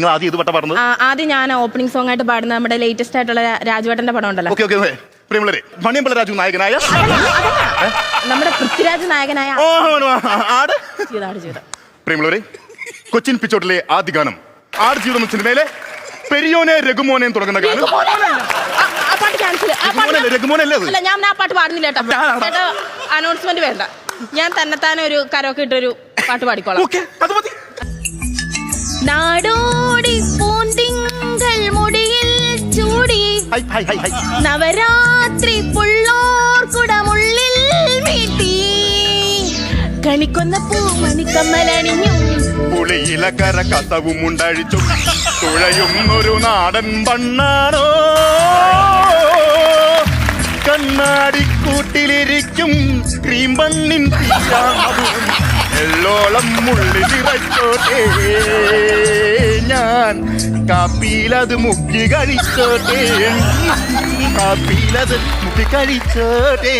നിങ്ങൾ ആദ്യം ഇത് പട്ട പറഞ്ഞത് ആദ്യം ഞാൻ ഓപ്പണിംഗ് സോങ് ആയിട്ട് പാടുന്ന നമ്മുടെ ലേറ്റസ്റ്റ് ആയിട്ടുള്ള രാജുവേട്ടന്റെ പടം ഉണ്ടല്ലോ ഓക്കെ ഓക്കെ. പ്രിയമുള്ളവരെ മണിയമ്പല രാജു നായകനായ നമ്മുടെ പൃഥ്വിരാജ് നായകനായ ആട്? ചെയ്തത് പ്രിയമുള്ളവരെ കൊച്ചിൻ പിച്ചോട്ടിലെ ആദ്യ ഗാനം ആട് ജീവിതം സിനിമയിലെ പെരിയോനെ രഘുമോനെ തുടങ്ങുന്ന ഗാനം. ഞാൻ ആ പാട്ട് പാടുന്നില്ല ചേട്ടാ അനൗൺസ്മെന്റ് വേണ്ട. ഞാൻ തന്നെത്താനെ ഒരു കരോക്കെ ഇട്ടൊരു പാട്ട് പാടിക്കോളാം. ഓക്കെ നവരാത്രി പുള്ളോർക്കുടമുള്ളിൽ വീട്ടി. കണിക്കൊന്ന പൂമണിക്കമ്മലണിഞ്ഞു കര കഥവും ഉണ്ടഴിച്ചു തുഴയുന്നൊരു നാടൻ പണ്ണാണോ കണ്ണാടിക്കൂട്ടിലിരിക്കും ക്രീം പണ്ണിൻ എല്ലോളം എള്ളോളം മുള്ളി നിറച്ചോട്ടെ ഞാൻ കാപ്പിയിലത് മുക്കി കഴിച്ചോട്ടെ. കാപ്പിയിലത് മുക്കി കഴിച്ചോട്ടെ.